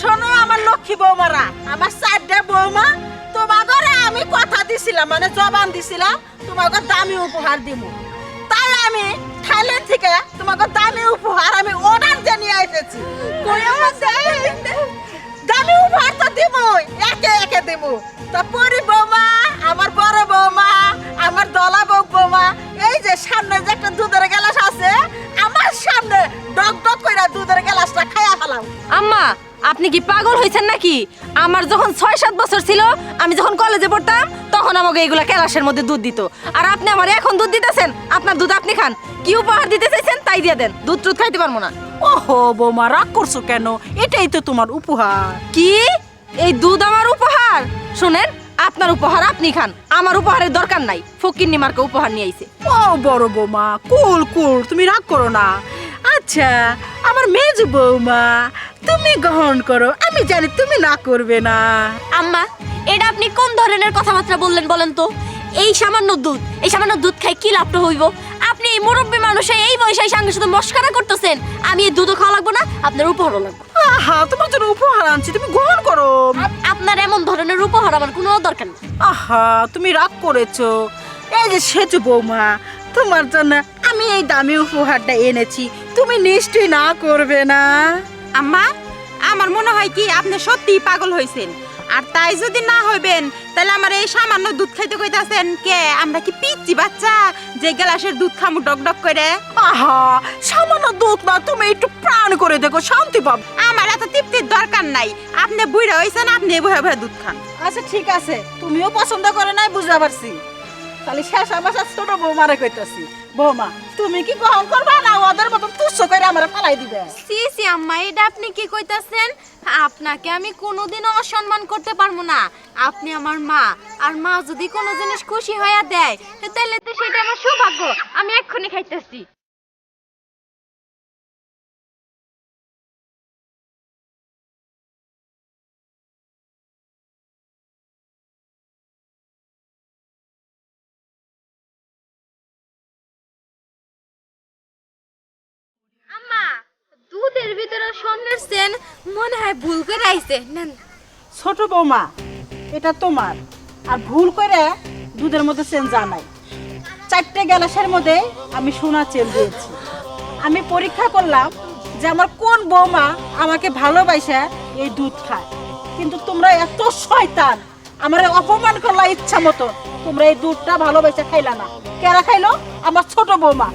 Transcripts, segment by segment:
শোনো আমার লক্ষ্মী বৌমারা, আমার চারটে বৌমা তোমাদের আমি কথা দিছিলাম মানে জবান দিছিলাম তোমাকে দামি উপহার দিব তাই আমি থাইল্যান্ড থেকে তোমাকে দামি উপহার আমি অর্ডার জানিয়ে নিয়ে এসেছি দামি উপহার তো দিব একে একে দিব তা পরি বৌমা আপনি কি পাগল হয়েছেন নাকি? আমার যখন ছয় সাত বছর ছিল আমি যখন কলেজে পড়তাম তখন আমাকে এইগুলা ক্যালাসের মধ্যে দুধ দিত। আর আপনি আমার এখন দুধ দিতেছেন? আপনার দুধ আপনি খান। কি উপহার দিতে চাইছেন তাই দিয়ে দেন। দুধ টুধ খাইতে পারব না। ওহো বৌমা রাগ করছ কেন? এটাই তো তোমার উপহার। কি? এই দুধ আমার উপহার? শুনেন আপনার উপহার আপনি খান। আমার উপহারের দরকার নাই। ফকির মার্কে উপহার নিয়ে আইছে। ও বড় বৌমা কুল কুল তুমি রাগ করো না। আচ্ছা আমার মেজ বৌমা তুমি গ্রহণ করো আমি জানি তুমি না করবে না। আম্মা এটা আপনি কোন ধরনের কথাবার্তা বললেন বলেন তো? এই সামান্য দুধ এই সামান্য দুধ খাই কি লাভটা হইব? আপনি এই মুরব্বী মানুষে এই বয়সে সঙ্গে শুধু মস্কারা করতেছেন। আমি এই দুধও খাওয়া লাগবো না আপনার উপহারও লাগবো। আহা তোমার জন্য উপহার আনছি তুমি গ্রহণ করো। আপনার এমন ধরনের উপহার আমার কোনো দরকার নেই। আহা তুমি রাগ করেছ। এই যে সেচ বৌমা তোমার জন্য আমি এই দামি উপহারটা এনেছি তুমি নিশ্চয়ই না করবে না। আম্মা আমার মনে হয় কি আপনি সত্যি পাগল হয়েছেন আর তাই যদি না হইবেন তাহলে আমার এই সামান্য দুধ খাইতে কইতাছেন কে? আমরা কি পিচ্ছি বাচ্চা যে গ্লাসের দুধ খামু ডক ডক করে? আহা সামান্য দুধ না তুমি একটু প্রাণ করে দেখো শান্তি পাবো। আমার এত তৃপ্তির দরকার নাই। আপনি বুড়া হইছেন আপনি বহে বহে দুধ খান। আচ্ছা ঠিক আছে। তুমিও পছন্দ করে নাই বুঝতে পারছি। তাহলে শেষ আমার ছোট বৌমারে কইতাছি। বৌমা, তুমি কি গ্রহণ করবা না ওদের মতো তুচ্ছ করে আমার দিবে? সি সি, আম্মা, এটা আপনি কি কইতাছেন? আপনাকে আমি কোনোদিন অসম্মান করতে পারব না। আপনি আমার মা, আর মা যদি কোনো জিনিস খুশি হইয়া দেয়, তাহলে তো সেটা আমার সৌভাগ্য। আমি এক্ষুনি খাইতেছি। ভিতরে মনে হয় ভুল করে আইছে। ছোট বৌমা, এটা তোমার। আর ভুল করে দুধের মধ্যে চেন জানাই চারটে গ্যালাসের মধ্যে আমি সোনা চেন দিয়েছি। আমি পরীক্ষা করলাম যে আমার কোন বৌমা আমাকে ভালোবাসে এই দুধ খায়। কিন্তু তোমরা এত শয়তান, আমার অপমান করলা ইচ্ছা মতো। তোমরা এই দুধটা ভালোবাসে খাইলা না। কেরা খাইলো? আমার ছোট বৌমা।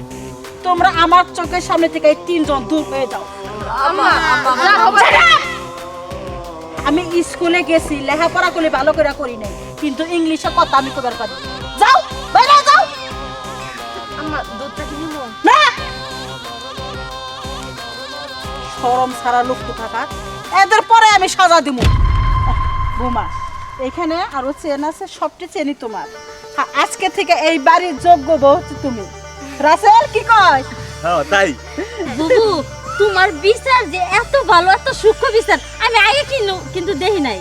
তোমরা আমার চোখের সামনে থেকে এই তিনজন দূর হয়ে যাও। আমি স্কুলে গেছি লেখাপড়া করে ভালো করে করি নাই কিন্তু ইংলিশে কথা আমি কবার পারি যাও বাইরে যাও! আম্মা দুধটা কি নিবো? না! শরম সারা লোক তো থাকা এদের পরে আমি সাজা দিব বোমা এখানে আরও চেন আছে সবটি চেনই তোমার। আজকে থেকে এই বাড়ির যোগ্য বউ তুমি। রাসেল কি কয়? হ্যাঁ তাই। বুবু তোমার বিচার যে এত ভালো এত সূক্ষ্ম বিচার আমি আগে কিনু কিন্তু দেখি নাই।